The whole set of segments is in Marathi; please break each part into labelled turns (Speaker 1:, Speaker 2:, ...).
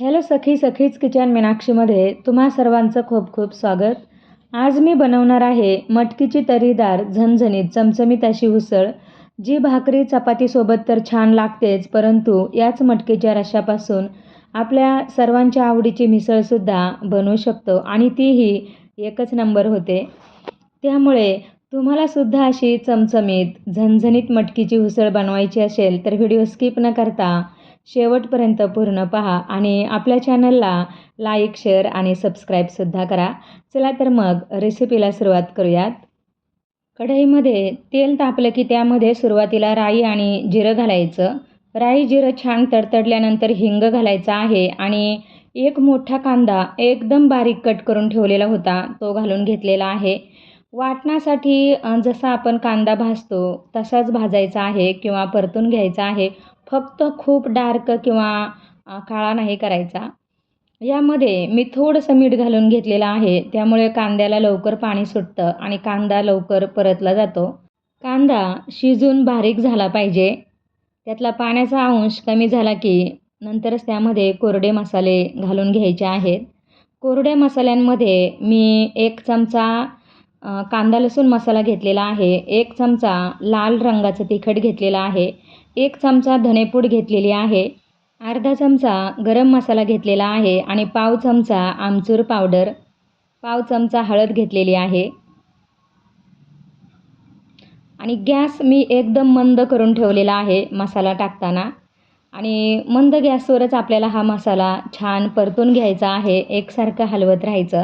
Speaker 1: हॅलो सखी सखीच किचन मीनाक्षीमध्ये तुम्हा सर्वांचं खूप खूप स्वागत. आज मी बनवणार आहे मटकीची तरीदार झणझणीत चमचमीत अशी उसळ जी भाकरी चपातीसोबत तर छान लागतेच परंतु याच मटकीच्या रशापासून आपल्या सर्वांच्या आवडीची मिसळसुद्धा बनवू शकतो आणि तीही एकच नंबर होते. त्यामुळे तुम्हालासुद्धा अशी चमचमीत झणझणीत मटकीची उसळ बनवायची असेल तर व्हिडिओ स्किप न करता शेवटपर्यंत पूर्ण पहा आणि आपल्या चॅनलला लाईक शेअर आणि सबस्क्राईबसुद्धा करा. चला तर मग रेसिपीला सुरुवात करूयात. कढईमध्ये तेल तापलं की त्यामध्ये सुरुवातीला राई आणि जिरं घालायचं. राई जिरं छान तडतडल्यानंतर हिंग घालायचा आहे आणि एक मोठा कांदा एकदम बारीक कट करून ठेवलेला होता तो घालून घेतलेला आहे. वाटण्यासाठी जसा आपण कांदा भाजतो तसाच भाजायचा आहे किंवा परतून घ्यायचा आहे. फक्त खूप डार्क किंवा काळा नाही करायचा. यामध्ये मी थोडंसं मीठ घालून घेतलेलं आहे. त्यामुळे कांद्याला लवकर पाणी सुटतं आणि कांदा लवकर परतला जातो. कांदा शिजून बारीक झाला पाहिजे. त्यातला पाण्याचा अंश कमी झाला की नंतरच त्यामध्ये कोरडे मसाले घालून घ्यायचे आहेत. कोरड्या मसाल्यांमध्ये मी एक चमचा कांदा लसूण मसाला घेतलेला आहे. एक चमचा लाल रंगाचं तिखट घेतलेला आहे. एक चमचा धनेपूड घेतलेली आहे. अर्धा चमचा गरम मसाला घेतलेला आहे आणि पाव चमचा आमचूर पावडर. पाव चमचा हळद घेतलेली आहे. आणि गॅस मी एकदम मंद करून ठेवलेला आहे मसाला टाकताना. आणि मंद गॅसवरच आपल्याला हा मसाला छान परतून घ्यायचा आहे. एकसारखं हलवत राहायचं.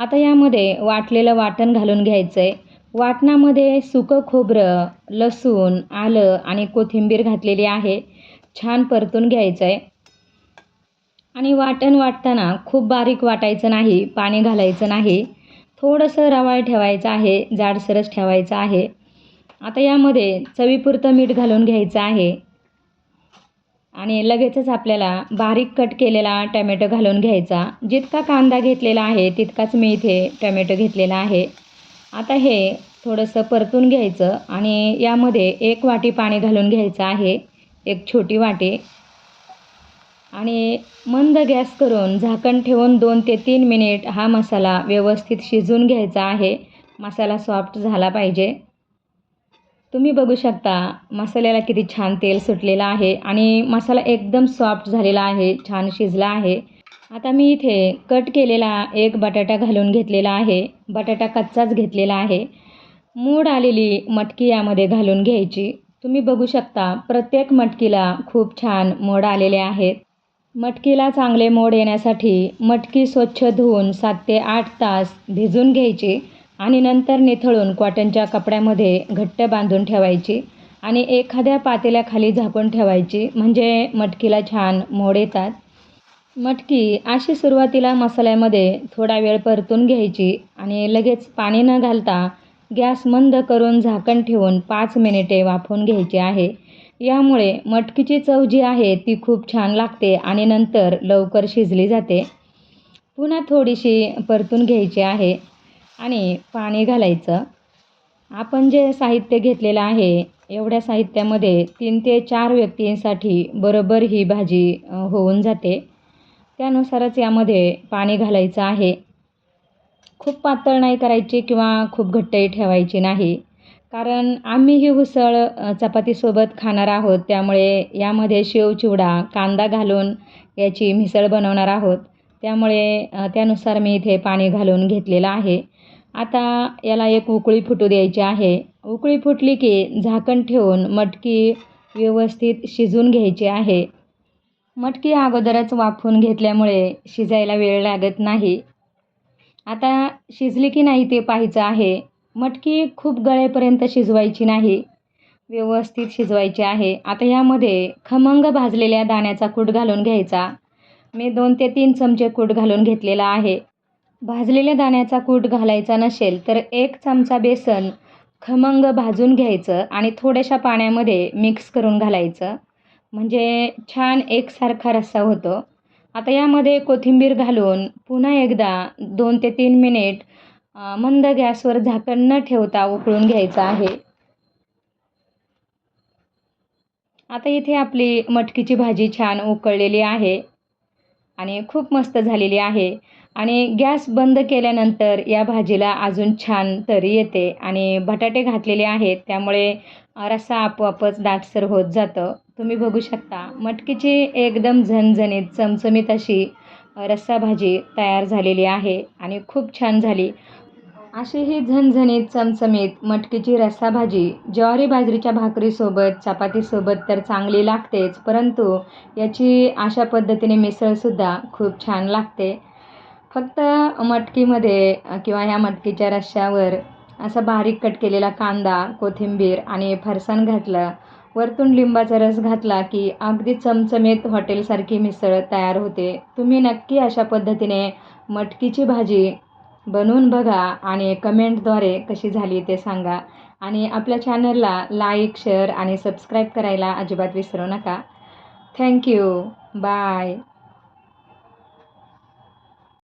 Speaker 1: आता यामध्ये वाटलेलं वाटण घालून घ्यायचं आहे वाटणामध्ये सुकं खोबरं लसूण आलं आणि कोथिंबीर घातलेली आहे. छान परतून घ्यायचं आहे आणि वाटण वाटताना खूप बारीक वाटायचं नाही पाणी घालायचं नाही. थोडंसं रवाळ ठेवायचं आहे जाडसरच ठेवायचं आहे. आता यामध्ये चवीपुरतं मीठ घालून घ्यायचं आहे. आणि लगेचच आपल्याला बारीक कट केलेला टमॅटो घालून घ्यायचा. जितका कांदा घेतलेला आहे तितकाच मी इथे टमॅटो घेतलेला आहे. आता हे थोडंसं परतून घ्यायचं आणि यामध्ये एक वाटी पाणी घालून घ्यायचं आहे. एक छोटी वाटी. आणि मंद गॅस करून झाकण ठेवून दोन ते तीन मिनिट हा मसाला व्यवस्थित शिजवून घ्यायचा आहे. मसाला सॉफ्ट झाला पाहिजे. तुम्ही बघू शकता मसाल्याला किती छान तेल सुटलेलं आहे आणि मसाला एकदम सॉफ्ट झालेला आहे छान शिजला आहे. आता मी इथे कट केलेला एक बटाटा घालून घेतलेला आहे बटाटा कच्चाच घेतलेला आहे. मूड आलेली मटकी यामध्ये घालून घ्यायची. तुम्ही बघू शकता प्रत्येक मटकीला खूप छान मोड आलेले आहेत. मटकीला चांगले मोड येण्यासाठी मटकी स्वच्छ धुवून सात ते आठ तास भिजून घ्यायची. आणि नंतर निथळून कॉटनच्या कपड्यामध्ये घट्ट बांधून ठेवायची आणि एखाद्या पातेल्याखाली झाकून ठेवायची. म्हणजे मटकीला छान मोड येतात. मटकी अशी सुरुवातीला मसाल्यामध्ये थोडा वेळ परतून घ्यायची आणि लगेच पाणी न घालता गॅस मंद करून झाकण ठेवून पाच मिनिटे वाफवून घ्यायची आहे. यामुळे मटकीची चव जी आहे ती खूप छान लागते आणि नंतर लवकर शिजली जाते. पुन्हा थोडीशी परतून घ्यायची आहे. आणि पाणी घालायचं. आपण जे साहित्य घेतलेलं आहे एवढ्या साहित्यामध्ये तीन ते चार व्यक्तींसाठी बरोबर ही भाजी होऊन जाते. त्यानुसारच यामध्ये पाणी घालायचं आहे. खूप पातळ नाही करायची किंवा खूप घट्टही ठेवायची नाही. कारण आम्ही ही उसळ चपातीसोबत खाणार आहोत त्यामुळे यामध्ये शेव चिवडा कांदा घालून याची मिसळ बनवणार आहोत. त्यामुळे त्यानुसार मी इथे पाणी घालून घेतलेलं आहे. आता याला एक उकळी फुटू द्यायची आहे. उकळी फुटली की झाकण ठेवून मटकी व्यवस्थित शिजून घ्यायची आहे. मटकी अगोदरच वाफून घेतल्यामुळे शिजायला वेळ लागत नाही. आता शिजली की नाही ते पाहायचं आहे. मटकी खूप गळेपर्यंत शिजवायची नाही. व्यवस्थित शिजवायची आहे. आता यामध्ये खमंग भाजलेल्या दाण्याचा कूट घालून घ्यायचा. मी दोन ते तीन चमचे कूट घालून घेतलेला आहे. भाजलेल्या दाण्याचा कूट घालायचा नसेल तर एक चमचा बेसन खमंग भाजून घ्यायचं आणि थोड्याशा पाण्यामध्ये मिक्स करून घालायचं. म्हणजे छान एकसारखा रस्सा होतो. आता यामध्ये कोथिंबीर घालून पुन्हा एकदा दोन ते तीन मिनिट मंद गॅसवर झाकण न ठेवता उकळून घ्यायचं आहे. आता इथे आपली मटकीची भाजी छान उकळलेली आहे. आणि खूप मस्त झालेली आहे. आणि गॅस बंद केल्यानंतर या भाजीला अजून छान तरी येते. आणि बटाटे घातलेले आहेत त्यामुळे रस्सा आपोआपच दाटसर होत जातं. तुम्ही बघू शकता मटकीची एकदम झणझणीत चमचमीत अशी रस्सा भाजी तयार झालेली आहे आणि खूप छान झाली. अशी ही झणझणीत चमचमीत मटकीची रस्सा भाजी ज्वारी बाजरीच्या भाकरीसोबत चपातीसोबत तर चांगली लागतेच परंतु याची अशा पद्धतीने मिसळसुद्धा खूप छान लागते. फक्त मटकीमध्ये किंवा ह्या मटकीच्या रश्श्यावर असा बारीक कट केलेला कांदा कोथिंबीर आणि फरसाण घातलं वरतून लिंबाचा रस घातला की अगदी चमचमीत हॉटेलसारखी मिसळ तयार होते. तुम्ही नक्की अशा पद्धतीने मटकीची भाजी बनवून बघा आणि कमेंटद्वारे कशी झाली ते सांगा. आणि आपल्या चॅनलला लाईक शेअर आणि सबस्क्राईब करायला अजिबात विसरू नका. Thank you bye.